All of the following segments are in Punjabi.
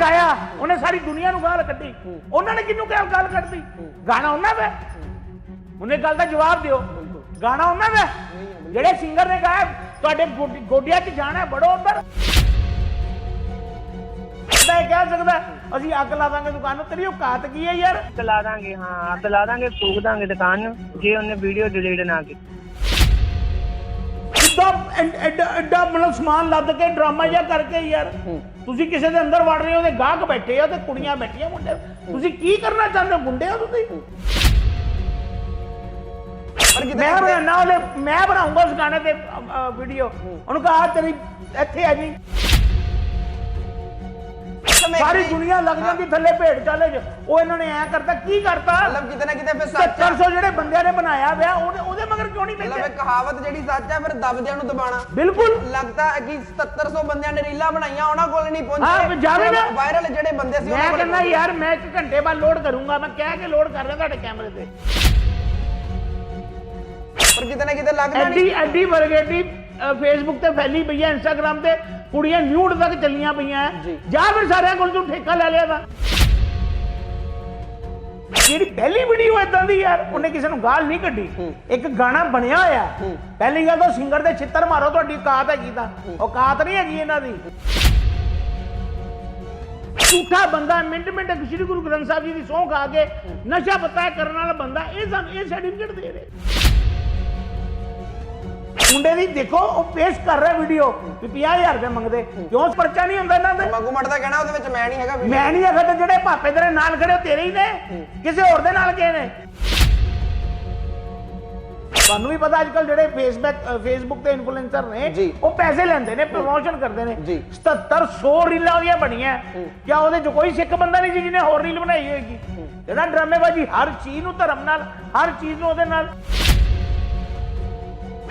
ਗਾਇਆ ਉਹਨੇ ਸਾਰੀ ਦੁਨੀਆ ਨੂੰ ਗਾਲ ਕੱਢੀ। ਉਹਨਾਂ ਨੇ ਕਿਹਨੂੰ ਕਿਹਾ ਗਾਲ ਕੱਢਦੀ? ਗਾਣਾ ਉਹਨਾਂ ਦਾ। ਉਹਨੇ ਗੱਲ ਦਾ ਜਵਾਬ ਦਿਓ। ਗਾਣਾ ਉਹਨਾਂ ਦਾ। ਜਿਹੜੇ ਸਿੰਗਰ ਨੇ ਗਾਇਆ ਤੁਹਾਡੇ ਗੋਡੀ- ਗੋਡਿਆਂ 'ਚ ਜਾਣਾ ਬੜੋ ਉੱਧਰ। ਇਹ ਕਹਿ ਸਕਦਾ ਅਸੀਂ ਅੱਗ ਲਾ ਦਾਂਗੇ ਦੁਕਾਨ ਨੂੰ ਤੇਰੀ ਔਕਾਤ ਕੀ ਹੈ ਯਾਰ? ਅੱਗ ਲਾ ਦਾਂਗੇ ਹਾਂ ਅੱਗ ਲਾ ਦਾਂਗੇ ਫੂਕ ਦਾਂਗੇ ਦੁਕਾਨ ਨੂੰ ਜੇ ਉਹਨੇ ਵੀਡੀਓ ਡਿਲੀਟ ਨਾ ਕੀਤੀ। ਕਿੱਦਾਂ ਐਡ- ਐਡਾ ਐਡਾ ਮਤਲਬ ਸਮਾਨ ਲੱਦ ਕੇ ਡਰਾਮਾ ਜਿਹਾ ਕਰਕੇ ਯਾਰ। ਤੁਸੀਂ ਕਿਸੇ ਦੇ ਅੰਦਰ ਵੜ ਰਹੇ ਹੋ ਤੇ ਗਾਹਕ ਬੈਠੇ ਆ ਤੇ ਕੁੜੀਆਂ ਬੈਠੀਆਂ ਮੁੰਡੇ। ਤੁਸੀਂ ਕੀ ਕਰਨਾ ਚਾਹੁੰਦੇ ਹੋ ਗੁੰਡੇ ਹੋ ਤੁਸੀਂ? ਪਰ ਕਿਤੇ ਮੈਂ ਬਣਾਉਣਾ ਉਹਦੇ ਮੈਂ ਬਣਾਉਂਗਾ ਉਸ ਗਾਣੇ ਤੇ ਵੀਡੀਓ ਉਹਨੂੰ ਕਹਾ ਤੇਰੀ ਇੱਥੇ ਆ ਜੀ। ਸਾਰੀ ਦੁਨੀਆ ਲੱਗ ਜਾਂਦੀ ਥੱਲੇ ਭੇਡ ਚਾਲੇ 'ਚ। ਉਹ ਇਹਨਾਂ ਨੇ ਐ ਕਰਤਾ ਕੀ ਕਰਤਾ? ਮਤਲਬ ਕਿਤੇ ਨਾ ਕਿਤੇ ਫਿਰ ਸੱਚ ਆ। 700 ਜਿਹੜੇ ਬੰਦਿਆਂ ਨੇ ਬਣਾਇਆ ਵਿਆ ਉਹਦੇ ਉਹਦੇ ਮਗਰ ਕਿਉਂ ਨਹੀਂ ਮਤਲਬ ਪੈਂਦੇ ਇਹ ਕਹਾਵਤ ਜਿਹੜੀ ਸੱਚ ਹੈ ਫਿਰ ਦਬਦਿਆਂ ਨੂੰ ਦਬਾਣਾ ਬਿਲਕੁਲ। ਲੱਗਦਾ ਹੈ ਕਿ 7700 ਬੰਦਿਆਂ ਨੇ ਰੀਲਾਂ ਬਣਾਈਆਂ ਉਹਨਾਂ ਕੋਲ ਨਹੀਂ ਹਾਂ, ਪਹੁੰਚੇ ਜਾਵੇ ਨਾ। ਵਾਇਰਲ ਜਿਹੜੇ ਬੰਦੇ ਸੀ ਮੈਂ ਕੋਲ ਕਹਿੰਦਾ ਪਹੁੰਚੇ। ਯਾਰ ਮੈਂ ਇੱਕ ਘੰਟੇ ਬਾਅਦ ਲੋਡ ਕਰੂੰਗਾ ਮੈਂ ਕਹਿ ਕੇ ਲੋਡ ਕਰ ਰਿਹਾ ਤੁਹਾਡੇ ਕੈਮਰੇ ਤੇ। ਪਰ ਕਿਤੇ ਨਾ ਕਿਤੇ ਲੱਗਦਾ ਐਡੀ ਨਹੀਂ ਐਡੀ ਵਰਗੇਡੀ ਫੇਸਬੁੱਕ ਤੇ ਫੈਲੀ ਪਈ ਹੈ ਇੰਸਟਾਗ੍ਰam ਤੇ। ਕੁੜੀਆਂ ਨਿਊਡ ਤੱਕ ਚੱਲੀਆਂ ਪਈਆਂ। ਹੈ। ਜੀ। ਫਿਰ ਸਾਰਿਆਂ ਕੋਲ ਤੂੰ ਠੇਕਾ ਲੈ ਲਿਆ ਤਾਂ। ਜਿਹੜੀ ਪਹਿਲੀ ਵੀਡੀਓ ਇਦਾਂ ਦੀ ਯਾਰ ਉਹਨੇ ਕਿਸੇ ਨੂੰ ਗਾਲ ਨਹੀਂ ਕੱਢੀ। ਇੱਕ ਗਾਣਾ ਬਣਿਆ ਹੋਇਆ। ਪਹਿਲੀ ਗੱਲ ਤਾਂ ਸਿੰਗਰ ਦੇ ਛਿੱਤਰ ਮਾਰੋ ਤੁਹਾਡੀ ਔਕਾਤ ਹੈਗੀ ਤਾਂ। ਔਕਾਤ ਨਹੀਂ ਹੈਗੀ ਇਹਨਾਂ ਦੀ। ਝੂਠਾ ਬੰਦਾ ਮਿੰਟ ਮਿੰਟ ਸ੍ਰੀ ਗੁਰੂ ਗ੍ਰੰਥ ਸਾਹਿਬ ਜੀ ਦੀ ਸਹੁੰ ਖਾ ਕੇ ਨਸ਼ਾ ਪਤਾ ਕਰਨ ਵਾਲਾ ਬੰਦਾ ਇਹ ਸਾਨੂੰ ਇਹ ਸਰਟੀਫਿਕੇਟ ਦੇ ਰਹੇ। ਮੁੰਡੇ ਦੀ ਦੇਖੋ ਉਹ ਪੇਸ਼ ਕਰ ਰਿਹਾ ਵੀਡੀਓ ਵੀ 50000 ਰੁਪਏ ਮੰਗਦੇ। ਕਿਉਂ ਪਰਚਾ ਨਹੀਂ ਹੁੰਦਾ ਇਹਨਾਂ ਦੇ ਮਗੂ ਮਟ ਦਾ ਕਹਿਣਾ ਉਹਦੇ ਵਿੱਚ ਮੈਂ ਨਹੀਂ ਹੈਗਾ video। ਮੈਂ ਨਹੀਂ ਆਖਦਾ ਜਿਹੜੇ ਭਾਪੇ ਤੇਰੇ ਨਾਲ ਖੜੇ ਉਹ ਤੇਰੇ ਹੀ ਨੇ? ਕਿਸੇ ਹੋਰ ਦੇ ਨਾਲ ਕਿਹਨੇ ਨੇ? ਤੁਹਾਨੂੰ ਵੀ ਪਤਾ ਅੱਜ ਕੱਲ ਜਿਹੜੇ ਫੇਸਬੁੱਕ ਫੇਸਬੁੱਕ ਤੇ ਇਨਫਲੂਐਂਸਰ ਨੇ। ਉਹ ਪੈਸੇ ਲੈਂਦੇ ਨੇ ਪ੍ਰਮੋਸ਼ਨ ਕਰਦੇ ਨੇ। ਜੀ। 7700 ਰੀਲਾਂ ਉਹਦੀਆਂ ਬਣੀਆਂ। ਕਿਆ ਉਹਦੇ ਚ ਕੋਈ ਸਿੱਖ ਬੰਦਾ ਨਹੀਂ ਸੀ ਜਿਹਨੇ ਹੋਰ ਰੀਲ ਬਣਾਈ ਹੋਏਗੀ। ਜਿਹੜਾ ਡਰਾਮੇਬਾਜ਼ੀ ਹਰ ਚੀਜ਼ ਨੂੰ ਧਰਮ ਨਾਲ ਹਰ ਚੀਜ਼ ਨੂੰ ਉਹਦੇ ਨਾਲ।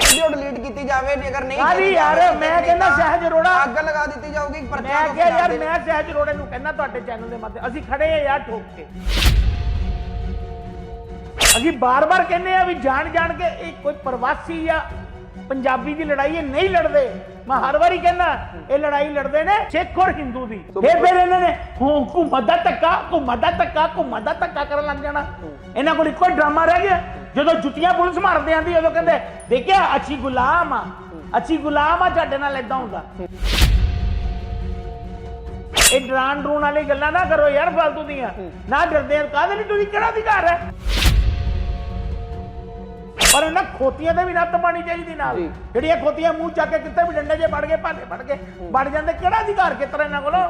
ਵੀਡੀਓ ਡਿਲੀਟ ਕੀਤੀ ਜਾਵੇ ਜੇ ਅਗਰ ਨਹੀਂ ਕੀਤੀ ਯਾਰ, ਜਾਵੇ, ਮੈਂ ਕਹਿੰਦਾ ਤਾਂ ਸਹਿਜ ਅਰੋੜਾ। ਅੱਗ ਲਗਾ ਦਿੱਤੀ ਜਾਊਗੀ ਪਰਚਾ ਮੈਂ ਕਿਹਾ ਯਾਰ ਮੈਂ ਸਹਿਜ ਰੋੜੇ ਨੂੰ ਕਹਿੰਦਾ ਤੁਹਾਡੇ ਚੈਨਲ ਦੇ ਮਾਧਿਅਮ ਅਸੀਂ ਖੜੇ ਆ ਯਾਰ ਠੋਕ ਕੇ। ਅਸੀਂ ਬਾਰ-ਬਾਰ ਕਹਿੰਦੇ ਆ ਵੀ ਜਾਣ ਜਾਣ ਕੇ ਇਹ ਕੋਈ ਪ੍ਰਵਾਸੀ ਜਾਂ ਪੰਜਾਬੀ ਦੀ ਲੜਾਈ ਇਹ ਨਹੀਂ ਲੜਦੇ। ਮੈਂ ਹਰ ਵਾਰੀ ਕਹਿੰਦਾ ਇਹ ਲੜਾਈ ਲੜਦੇ ਨੇ ਸਿੱਖ ਔਰ ਹਿੰਦੂ ਦੀ। ਇਹ ਫਿਰ ਇਹਨਾਂ ਨੇ ਹੂੰ ਘੁੰਮਤ ਦਾ ਧੱਕਾ ਘੁੰਮਤ ਦਾ ਧੱਕਾ ਘੁੰਮਤ ਦਾ ਧੱਕਾ ਕਰਨ ਲੱਗ ਜਾਣਾ। ਇਹਨਾਂ ਕੋਲ ਇੱਕੋ ਹੀ ਡਰਾਮਾ ਰਹਿ ਗਿਆ। ਜਦੋਂ ਜੁੱਤੀਆਂ ਪੁਲਿਸ ਮਾਰਦੇ ਆਂਦੀ ਉਦੋਂ ਕਹਿੰਦੇ ਦੇਖਿਆ ਅੱਛੀ ਗੁਲਾਮ ਆ। ਅੱਛੀ ਗੁਲਾਮ ਆ ਤੁਹਾਡੇ ਨਾਲ ਇਦਾਂ ਹੁੰਦਾ। ਇਹ ਡਰਾਨ ਡਰੂਨ ਵਾਲੀ ਗੱਲਾਂ ਨਾ ਕਰੋ ਯਾਰ ਫालतू ਦੀਆਂ। ਨਾ ਡਰਦੇ ਆ ਕਾਹਦੇ ਲਈ ਤੁਸੀਂ ਕਿਹੜਾ ਅਧਿਕਾਰ ਹੈ? ਪਰ ਇਹਨਾਂ ਖੋਤੀਆਂ ਤੇ ਵੀ ਨੱਤ ਪਾਣੀ ਚਾਹੀਦੀ ਨਾਲ। ਜਿਹੜੀਆਂ ਖੋਤੀਆਂ ਮੂੰਹ ਚੱਕ ਕੇ ਕਿੱਥੇ ਵੀ ਡੰਡੇ ਜੇ ਵੜ ਗਏ ਭਾਲੇ ਵੜ ਕੇ ਵੜ ਜਾਂਦੇ ਕਿਹੜਾ ਅਧਿਕਾਰ ਕਿਤਰਾ ਇਹਨਾਂ ਕੋਲੋਂ?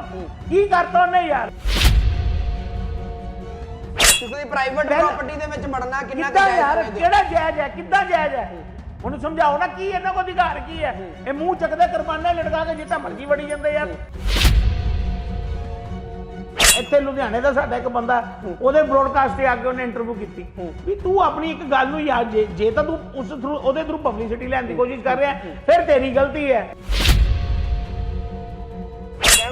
ਕੀ ਕਰਤਾ ਉਹਨੇ ਯਾਰ? ਕਿਸੇ ਦੀ ਪ੍ਰਾਈਵੇਟ ਪ੍ਰਾਪਰਟੀ ਦੇ ਵਿੱਚ ਵੜਨਾ ਕਿੰਨਾ ਕਿੱਦਾਂ ਯਾਰ? ਕਿਹੜਾ ਜਾਇਜ਼ ਹੈ? ਕਿੱਦਾਂ ਜਾਇਜ਼ ਹੈ? ਉਹਨੂੰ ਸਮਝਾਓ ਨਾ ਕੀ ਇਹਨਾਂ ਕੋਲ ਅਧਿਕਾਰ ਕੀ ਹੈ? ਇਹ ਮੂੰਹ ਚੱਕਦੇ ਕਿਰਪਾਨੇ ਲਟਕਾ ਕੇ ਜਿੱਦਾਂ ਮਰਜ਼ੀ ਵੜੀ ਜਾਂਦੇ ਯਾਰ। ਇੱਥੇ ਲੁਧਿਆਣੇ ਦਾ ਸਾਡਾ ਇੱਕ ਬੰਦਾ ਉਹਦੇ ਬ੍ਰੋਡਕਾਸਟ ਤੇ ਆ ਕੇ ਉਹਨੇ ਇੰਟਰਵਿਊ ਕੀਤੀ। ਵੀ ਤੂੰ ਆਪਣੀ ਇੱਕ ਗੱਲ ਨੂੰ ਯਾਦ ਜੇ ਤਾਂ ਤੂੰ ਉਸ ਥਰੂ ਉਹਦੇ ਥਰੂ ਪਬਲਿਸਿਟੀ ਲੈਣ ਦੀ ਕੋਸ਼ਿਸ਼ ਕਰ ਰਿਹਾ ਫਿਰ ਤੇਰੀ ਗਲਤੀ ਹੈ।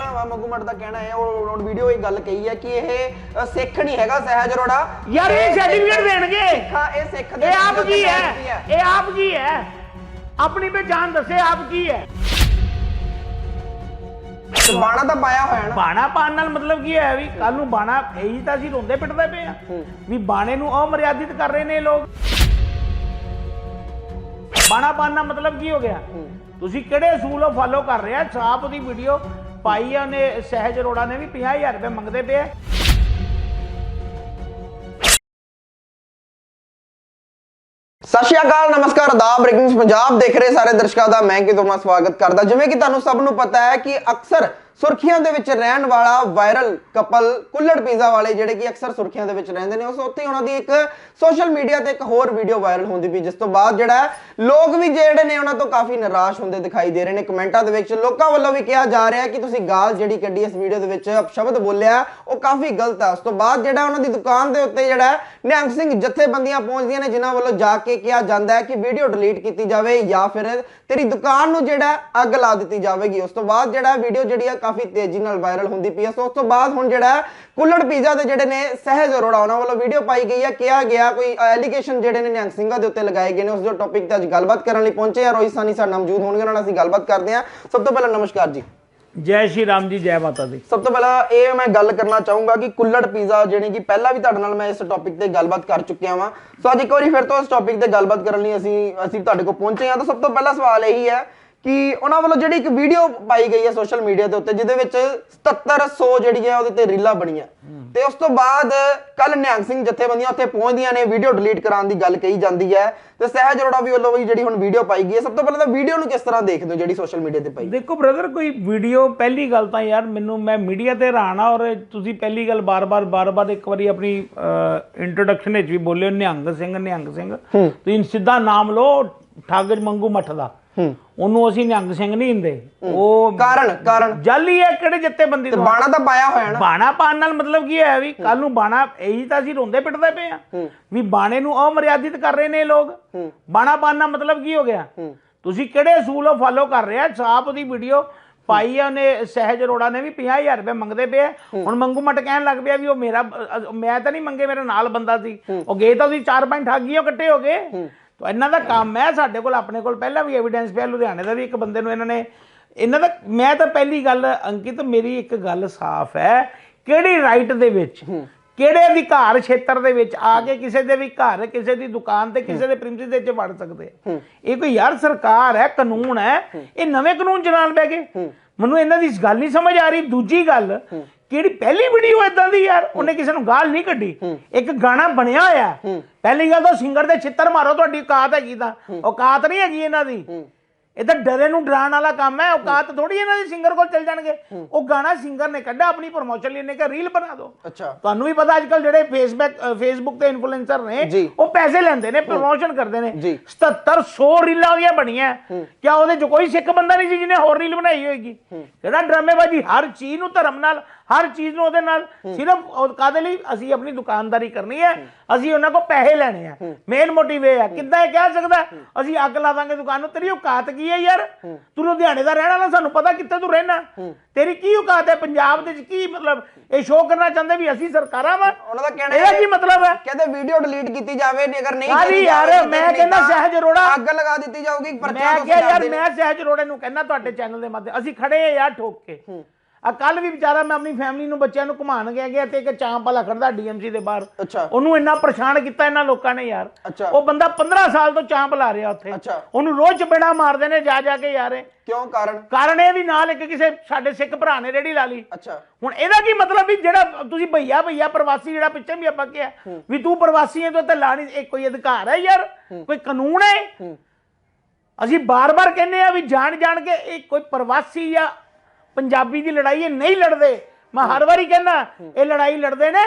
ਕਹਿਣਾ ਵਾ ਮਗੂ ਮਟ ਦਾ ਕਹਿਣਾ ਹੈ ਉਹ ਉਹ ਵੀਡੀਓ ਇਹ ਗੱਲ ਕਹੀ ਹੈ ਕਿ ਇਹ ਅ, ਸਿੱਖ ਨਹੀਂ ਹੈਗਾ ਸਹਿਜ ਅਰੋੜਾ। ਯਾਰ ਇਹ ਸਰਟੀਫਿਕੇਟ ਦੇਣਗੇ। ਸਿੱਖਾ ਇਹ ਸਿੱਖ ਦੇ ਇਹ ਆਪ ਕੀ ਹੈ? ਇਹ ਆਪ ਕੀ ਹੈ? ਆਪਣੀ ਪਛਾਣ ਦੱਸੇ ਆਪ ਕੀ ਹੈ? ਤੇ ਬਾਣਾ ਤਾਂ ਪਾਇਆ ਹੋਇਆ ਨਾ। ਬਾਣਾ ਪਾਣ ਨਾਲ ਮਤਲਬ ਕੀ ਹੈ ਵੀ ਕੱਲ ਨੂੰ ਬਾਣਾ ਇਹੀ ਤਾਂ ਅਸੀਂ ਰੋਂਦੇ ਪਿੱਟਦੇ ਪਏ ਆ। ਵੀ ਬਾਣੇ ਨੂੰ ਅਮਰਿਆਦਿਤ ਕਰ ਰਹੇ ਨੇ ਇਹ ਲੋਕ। ਬਾਣਾ ਪਾਣ ਦਾ ਮਤਲਬ ਕੀ ਹੋ ਗਿਆ? ਤੁਸੀਂ ਕਿਹੜੇ ਅਸੂਲ ਫਾਲੋ ਕਰ ਰਹੇ ਆ? ਸਾਪ ਦੀ ਵੀਡੀਓ ਪਾਈ ਆ ਉਹਨੇ ਸਹਿਜ ਅਰੋੜਾ ਨੇ ਵੀ 50000 ਰੁਪਏ ਮੰਗਦੇ ਪਏ ਆ। ਸਤਿ ਸ਼੍ਰੀ ਅਕਾਲ, ਨਮਸਕਾਰ ਆਦਾਬ ਬ੍ਰੇਕਿੰਗ ਪੰਜਾਬ ਦੇਖ ਰਹੇ ਸਾਰੇ ਦਰਸ਼ਕਾਂ ਦਾ, ਮੈਂ ਕਿ ਮੈਂ ਸਵਾਗਤ ਕਰਦਾ। ਜਿਵੇਂ ਕਿ ਤੁਹਾਨੂੰ ਸਭ ਨੂੰ ਪਤਾ ਹੈ ਕਿ ਅਕਸਰ ਸੁਰਖੀਆਂ ਦੇ ਵਿੱਚ ਰਹਿਣ ਵਾਲਾ ਵਾਇਰਲ ਕਪਲ ਕੁੱਲੜ ਪੀਜ਼ਾ ਵਾਲੇ ਜਿਹੜੇ ਕਿ ਅਕਸਰ ਸੁਰਖੀਆਂ ਦੇ ਵਿੱਚ ਰਹਿੰਦੇ ਨੇ, ਉਸ ਉੱਥੇ ਉਹਨਾਂ ਦੀ ਇੱਕ ਸੋਸ਼ਲ ਮੀਡੀਆ ਤੇ ਇੱਕ ਹੋਰ ਵੀਡੀਓ ਵਾਇਰਲ ਹੁੰਦੀ ਵੀ ਜਿਸ ਤੋਂ ਬਾਅਦ ਜਿਹੜਾ ਲੋਕ ਵੀ ਜਿਹੜੇ ਨੇ ਉਹਨਾਂ ਤੋਂ ਕਾਫੀ ਨਿਰਾਸ਼ ਹੁੰਦੇ ਦਿਖਾਈ ਦੇ ਰਹੇ ਨੇ। ਕਮੈਂਟਾਂ ਦੇ ਵਿੱਚ ਲੋਕਾਂ ਵੱਲੋਂ ਵੀ ਕਿਹਾ ਜਾ ਰਿਹਾ ਕਿ ਤੁਸੀਂ ਗਾਲ ਜਿਹੜੀ ਕੱਢੀ ਇਸ ਵੀਡੀਓ ਦੇ ਵਿੱਚ ਸ਼ਬਦ ਬੋਲਿਆ, ਉਹ ਕਾਫੀ ਗਲਤ ਹੈ। ਉਸ ਤੋਂ ਬਾਅਦ ਜਿਹੜਾ ਉਹਨਾਂ ਦੀ ਦੁਕਾਨ ਦੇ ਉੱਤੇ ਜਿਹੜਾ ਨਿਹੰਗ ਸਿੰਘ ਜਥੇਬੰਦੀਆਂ ਪਹੁੰਚਦੀਆਂ ਨੇ, ਜਿਨ੍ਹਾਂ ਵੱਲੋਂ ਜਾ ਕੇ ਕਿਹਾ ਜਾਂਦਾ ਹੈ ਕਿ ਵੀਡੀਓ ਡਿਲੀਟ ਕੀਤੀ ਜਾਵੇ ਜਾਂ ਫਿਰ ਤੇਰੀ ਦੁਕਾਨ ਨੂੰ ਜਿਹੜਾ ਅੱਗ ਲਾ ਦਿੱਤੀ ਜਾਵੇਗੀ। ਉਸ ਤੋਂ ਬਾਅਦ ਜਿਹੜਾ ਵੀਡੀਓ ਜਿਹੜੀ ਆ ਕਾਫੀ ਤੇਜ਼ੀ ਨਾਲ ਵਾਇਰਲ ਹੁੰਦੀ ਪਈ ਹੈ ਸੋ ਉਸ ਤੋਂ ਬਾਅਦ ਹੁਣ ਜਿਹੜਾ ਹੈ, ਕੁੱਲੜ ਪੀਜ਼ਾ ਦੇ ਜਿਹੜੇ ਨੇ ਸਹਿਜ ਅਰੋੜਾ ਉਹਨਾਂ ਵੱਲੋਂ ਵੀਡੀਓ ਪਾਈ ਗਈ ਹੈ ਕਿਹਾ ਗਿਆ ਕੋਈ ਐਲੀਗੇਸ਼ਨ ਜਿਹੜੇ ਨੇ ਨਿਹੰਗ ਸਿੰਘਾਂ ਦੇ ਉੱਤੇ ਲਗਾਏ ਗਏ ਨੇ। ਉਸ ਦੇ ਟੌਪਿਕ ਤੇ ਅੱਜ ਗੱਲਬਾਤ ਕਰਨ ਲਈ ਪਹੁੰਚੇ ਆ। ਰੋਹਿਤ ਸਾਨੀ ਸਾਡੇ ਨਾਲ ਮੌਜੂਦ ਹੋਣਗੇ ਉਹਨਾਂ ਨਾਲ ਅਸੀਂ ਗੱਲਬਾਤ ਕਰਦੇ ਹਾਂ ਸਭ ਤੋਂ ਪਹਿਲਾਂ ਨਮਸਕਾਰ ਜੀ। ਜੈ ਸ਼੍ਰੀ ਰਾਮ ਜੀ ਜੈ ਮਾਤਾ ਦੀ। ਸਭ ਤੋਂ ਪਹਿਲਾਂ ਇਹ ਮੈਂ ਗੱਲ ਕਰਨਾ ਚਾਹੂੰਗਾ ਕਿ ਕੁੱਲੜ ਪੀਜ਼ਾ ਜਿਹੜੀ ਕਿ ਪਹਿਲਾਂ ਵੀ ਤੁਹਾਡੇ ਨਾਲ ਮੈਂ ਇਸ ਟੌਪਿਕ ਤੇ ਗੱਲਬਾਤ ਕਰ ਚੁੱਕਿਆ ਵਾਂ। ਸੋ ਅੱਜ ਇੱਕ ਵਾਰੀ ਫਿਰ ਤੋਂ ਇਸ ਟੌਪਿਕ ਤੇ ਗੱਲਬਾਤ ਕਰਨ ਲਈ ਅਸੀਂ ਅਸੀਂ ਤੁਹਾਡੇ ਕੋਲ ਪਹੁੰਚੇ ਹਾਂ। ਤਾਂ ਸਭ ਤੋਂ ਪਹਿਲਾ ਸਵਾਲ ਇਹੀ ਹੈ ਕਿ ਉਹਨਾਂ ਵੱਲੋਂ ਜਿਹੜੀ ਇੱਕ ਵੀਡੀਓ ਪਾਈ ਗਈ ਹੈ ਸੋਸ਼ਲ ਮੀਡੀਆ ਦੇ ਉੱਤੇ ਜਿਹਦੇ ਵਿੱਚ 7700 ਜਿਹੜੀ ਹੈ ਉਹਦੇ ਤੇ ਰੀਲਾਂ ਬਣੀਆਂ। ਤੇ ਉਸ ਤੋਂ ਬਾਅਦ ਕੱਲ ਨਿਹੰਗ ਸਿੰਘ ਜਥੇਬੰਦੀਆਂ ਉੱਥੇ ਪਹੁੰਚਦੀਆਂ ਨੇ ਵੀਡੀਓ ਡਿਲੀਟ ਕਰਾਉਣ ਦੀ ਗੱਲ ਕਹੀ ਜਾਂਦੀ ਹੈ। ਤੇ ਸਹਿਜ ਅਰੋੜਾ ਵੀ ਵੱਲੋਂ ਵੀ ਜਿਹੜੀ ਹੁਣ ਵੀਡੀਓ ਪਾਈ ਗਈ ਹੈ ਸਭ ਤੋਂ ਪਹਿਲਾਂ ਤਾਂ ਵੀਡੀਓ ਨੂੰ ਕਿਸ ਤਰ੍ਹਾਂ ਦੇਖਦੇ ਹੋ ਜਿਹੜੀ ਸੋਸ਼ਲ ਮੀਡੀਆ ਤੇ ਪਾਈ ਦੇਖੋ ਬ੍ਰਦਰ ਕੋਈ ਵੀਡੀਓ ਪਹਿਲੀ ਗੱਲ ਤਾਂ ਯਾਰ ਮੈਨੂੰ ਮੈਂ ਮੀਡੀਆ ਤੇ ਰਾਣਾ ਔਰ ਤੁਸੀਂ ਪਹਿਲੀ ਗੱਲ ਬਾਰ-ਬਾਰ ਬਾਰ-ਬਾਰ ਇੱਕ ਵਾਰੀ ਆਪਣੀ ਇੰਟਰੋਡਕਸ਼ਨ ਵਿੱਚ ਵੀ ਬੋਲਿਓ ਨਿਹੰਗ ਸਿੰਘ ਨਿਹੰਗ ਸਿੰਘ। ਤੁਸੀਂ ਸਿੱਧਾ ਨਾਮ ਲਓ ਠੱਗ ਮੰਗੂ ਮੱਠ ਦਾ। ਉਹਨੂੰ ਅਸੀਂ ਨਿਹੰਗ ਸਿੰਘ ਨਹੀਂ ਹੁੰਦੇ ਉਹ ਕਾਰਨ ਕਾਰਨ। ਜਾਲੀ ਹੈ ਕਿਹੜੇ ਜੱਤੇਬੰਦੀ ਤੋਂ ਬਾਣਾ ਤਾਂ ਪਾਇਆ ਹੋਇਆ ਨਾ। ਬਾਣਾ ਪਾਣ ਨਾਲ ਮਤਲਬ ਕੀ ਹੈ ਵੀ ਕੱਲ ਨੂੰ ਬਾਣਾ ਇਹੀ ਤਾਂ ਅਸੀਂ ਰੋਂਦੇ ਪਿੱਟਦੇ ਪਏ ਆ। ਵੀ ਬਾਣੇ ਨੂੰ ਅਮਰਿਆਦਿਤ ਕਰ ਰਹੇ ਨੇ ਇਹ ਲੋਕ। ਬਾਣਾ ਪਾਣ ਨਾਲ ਮਤਲਬ ਕੀ ਹੋ ਗਿਆ? ਤੁਸੀਂ ਕਿਹੜੇ ਅਸੂਲ ਫਾਲੋ ਕਰ ਰਹੇ ਆ? ਸਾਪ ਉਹਦੀ ਵੀਡੀਓ ਪਾਈ ਆ ਉਹਨੇ ਸਹਿਜ ਅਰੋੜਾ ਨੇ ਵੀ 50000 ਰੁਪਏ ਮੰਗਦੇ ਪਏ ਹੁਣ ਮੰਗੂ ਮਟ ਕਹਿਣ ਲੱਗ ਪਿਆ ਵੀ ਉਹ ਮੇਰਾ ਮੈਂ ਤਾਂ ਨਹੀਂ ਮੰਗੇ ਮੇਰੇ ਨਾਲ ਬੰਦਾ ਸੀ। ਉਹ ਗਏ ਤਾਂ ਤੁਸੀਂ ਚਾਰ ਪੰਜ ਠੱਗੀ ਉਹ ਇਕੱਠੇ ਹੋ ਗਏ। ਤਾਂ ਇਹਨਾਂ ਦਾ ਕੰਮ ਹੈ ਸਾਡੇ ਕੋਲ ਆਪਣੇ ਕੋਲ ਪਹਿਲਾਂ ਵੀ ਐਵੀਡੈਂਸ ਪਿਆ ਲੁਧਿਆਣੇ ਦਾ ਵੀ ਇੱਕ ਬੰਦੇ ਨੂੰ ਇਹਨਾਂ ਨੇ ਇਹਨਾਂ ਦਾ ਮੈਂ ਤਾਂ ਪਹਿਲੀ ਗੱਲ ਅੰਕਿਤ ਮੇਰੀ ਇੱਕ ਗੱਲ ਸਾਫ਼ ਹੈ ਕਿਹੜੀ ਰਾਈਟ ਦੇ ਵਿੱਚ ਕਿਹੜੇ ਅਧਿਕਾਰ ਖੇਤਰ ਦੇ ਵਿੱਚ ਆ ਕੇ ਕਿਸੇ ਦੇ ਵੀ ਘਰ ਕਿਸੇ ਦੀ ਦੁਕਾਨ ਤੇ ਕਿਸੇ ਦੇ ਪ੍ਰਿੰਸਿਸ ਦੇ ਵਿੱਚ ਵੜ ਸਕਦੇ ਇਹ ਕੋਈ ਯਾਰ ਸਰਕਾਰ ਹੈ ਕਾਨੂੰਨ ਹੈ ਇਹ ਨਵੇਂ ਕਾਨੂੰਨ ਚਲਾਉਣ ਬੈ ਗਏ। ਮੈਨੂੰ ਇਹਨਾਂ ਦੀ ਗੱਲ ਨਹੀਂ ਸਮਝ ਆ ਰਹੀ। ਦੂਜੀ ਗੱਲ ਕਿਹੜੀ ਪਹਿਲੀ ਵੀਡੀਓ ਇਦਾਂ ਦੀ ਯਾਰ? ਉਹਨੇ ਕਿਸੇ ਨੂੰ ਗਾਲ ਨਹੀਂ ਕੱਢੀ। ਇੱਕ ਗਾਣਾ ਬਣਿਆ ਹੋਇਆ। ਪਹਿਲੀ ਗੱਲ ਤਾਂ ਸਿੰਗਰ ਦੇ ਛਿੱਤਰ ਮਾਰੋ ਤੁਹਾਡੀ ਔਕਾਤ ਹੈਗੀ ਤਾਂ। ਔਕਾਤ ਨਹੀਂ ਹੈਗੀ ਇਹਨਾਂ ਦੀ। ਇਹ ਤਾਂ ਡਰੇ ਨੂੰ ਡਰਾਉਣ ਵਾਲਾ ਕੰਮ ਹੈ। ਔਕਾਤ ਥੋੜੀ ਇਹਨਾਂ ਦੀ ਸਿੰਗਰ ਕੋਲ ਚੱਲ ਜਾਣਗੇ। ਉਹ ਗਾਣਾ ਸਿੰਗਰ ਨੇ ਕੱਢਿਆ ਆਪਣੀ ਪ੍ਰਮੋਸ਼ਨ ਲਈ ਇਹਨੇ ਕਿਹਾ ਰੀਲ ਬਣਾ ਦਿਓ। ਅੱਛਾ। ਤੁਹਾਨੂੰ ਵੀ ਪਤਾ ਅੱਜਕੱਲ ਜਿਹੜੇ ਫੇਸਬੁੱਕ ਫੇਸਬੁੱਕ ਤੇ ਇਨਫਲੂਐਂਸਰ ਨੇ। ਉਹ ਪੈਸੇ ਲੈਂਦੇ ਨੇ ਪ੍ਰਮੋਸ਼ਨ ਕਰਦੇ ਨੇ। ਜੀ। 7700 ਰੀਲਾਂ ਉਹਦੀਆਂ ਬਣੀਆਂ। ਕਿਆ ਉਹਦੇ ਚ ਕੋਈ ਸਿੱਖ ਬੰਦਾ ਨਹੀਂ ਸੀ ਜਿਹਨੇ ਹੋਰ ਰੀਲ ਬਣਾਈ ਹੋਏਗੀ? ਜਿਹੜਾ ਡਰਾਮੇਬਾਜ਼ੀ ਹਰ ਚੀਜ਼ ਨੂੰ ਧਰਮ ਨਾਲ ਹਰ ਚੀਜ਼ ਨੂੰ ਉਹਦੇ ਨਾਲ ਸਿਰਫ ਕਾਦੇ ਲਈ? ਅਸੀਂ ਆਪਣੀ ਦੁਕਾਨਦਾਰੀ ਕਰਨੀ ਹੈ। ਅਸੀਂ ਉਹਨਾਂ ਕੋਲ ਪੈਸੇ ਲੈਣੇ ਆ। ਮੇਨ ਮੋਟਿਵ ਇਹ ਹੈ। ਕਿੱਦਾਂ ਇਹ ਕਹਿ ਸਕਦਾ? ਅਸੀਂ ਅੱਗ ਲਾ ਦਾਂਗੇ ਦੁਕਾਨ ਨੂੰ। ਤੇਰੀ ਔਕਾਤ ਕੀ ਹੈ ਯਾਰ? ਤੂੰ ਲੁਧਿਆਣੇ ਦਾ ਰਹਿਣ ਵਾਲਾ ਸਾਨੂੰ ਪਤਾ ਕਿੱਥੇ ਤੂੰ ਰਹਿਣਾ। ਤੇਰੀ ਕੀ ਔਕਾਤ ਹੈ? ਪੰਜਾਬ ਦੇ ਵਿੱਚ ਕੀ ਮਤਲਬ ਇਹ ਸ਼ੋਅ ਕਰਨਾ ਚਾਹੁੰਦੇ ਵੀ ਅਸੀਂ ਸਰਕਾਰਾਂ ਵਾ? ਉਹਨਾਂ ਦਾ ਕਹਿਣਾ ਇਹਦਾ ਕੀ ਮਤਲਬ ਹੈ? ਕਹਿੰਦੇ ਵੀਡੀਓ ਡਿਲੀਟ ਕੀਤੀ ਜਾਵੇ ਨਹੀਂ ਅਗਰ ਨਹੀਂ ਕੀਤੀ ਯਾਰ, ਮੈਂ ਕਹਿੰਦਾ ਸਹਿਜ ਅਰੋੜਾ- ਅੱਗ ਲਗਾ ਦਿੱਤੀ ਜਾਊਗੀ ਪਰਚਾ ਮੈਂ ਕਿਹਾ ਯਾਰ ਮੈਂ ਸਹਿਜ ਰੋੜੇ ਨੂੰ ਕਹਿੰਦਾ ਤੁਹਾਡੇ ਚੈਨਲ ਦੇ ਮਾਧਿਅਮ ਅਸੀਂ ਖੜੇ ਆ ਯਾਰ ਠੋਕ ਕੇ। ਆ ਕੱਲ ਵੀ ਵਿਚਾਰਾ ਮੈਂ ਆਪਣੀ ਫੈਮਿਲੀ ਨੂੰ ਬੱਚਿਆਂ ਨੂੰ ਘੁਮਾਣ ਗਿਆ ਗਿਆ ਤੇ ਇੱਕ ਚਾਂਪ ਵਾਲਾ ਖੜਦਾ ਡੀਐਮਸੀ ਦੇ ਬਾਹਰ। ਅੱਛਾ। ਉਹਨੂੰ ਇੰਨਾ ਪਰੇਸ਼ਾਨ ਕੀਤਾ ਇਹਨਾਂ ਲੋਕਾਂ ਨੇ ਯਾਰ। ਅੱਛਾ। ਉਹ ਬੰਦਾ 15 ਸਾਲ ਤੋਂ ਚਾਂਪ ਲਾ ਰਿਹਾ ਉੱਥੇ। ਅੱਛਾ। ਉਹਨੂੰ ਰੋਜ਼ ਚਪੇੜਾ ਮਾਰਦੇ ਨੇ ਜਾ ਜਾ ਕੇ ਯਾਰੇ ਕਿਉਂ? ਕਾਰਨ? ਕਾਰਨ ਇਹ ਵੀ ਨਾਲ ਇੱਕ ਕਿਸੇ ਸਾਡੇ ਸਿੱਖ ਭਰਾ ਨੇ ਰੇੜੀ ਲਾ ਲਈ। ਅੱਛਾ। ਹੁਣ ਇਹਦਾ ਕੀ ਮਤਲਬ ਵੀ ਜਿਹੜਾ ਤੁਸੀਂ ਭਈਆ ਭਈਆ ਪ੍ਰਵਾਸੀ ਜਿਹੜਾ ਪਿੱਛੇ ਵੀ ਆਪਾਂ ਕਿਹਾ ਵੀ ਤੂੰ ਪ੍ਰਵਾਸੀ ਹੈ ਤੂੰ ਤੇ ਲਾਣੀ ਇਹ ਕੋਈ ਅਧਿਕਾਰ ਹੈ ਯਾਰ? ਕੋਈ ਕਾਨੂੰਨ ਹੈ? ਅਸੀਂ ਬਾਰ-ਬਾਰ ਕਹਿੰਦੇ ਆ ਵੀ ਜਾਣ ਜਾਣ ਕੇ ਇਹ ਕੋਈ ਪ੍ਰਵਾਸੀ ਜਾਂ ਪੰਜਾਬੀ ਦੀ ਲੜਾਈ ਇਹ ਨਹੀਂ ਲੜਦੇ। ਮੈਂ ਹਰ ਵਾਰੀ ਕਹਿੰਦਾ ਇਹ ਲੜਾਈ ਲੜਦੇ ਨੇ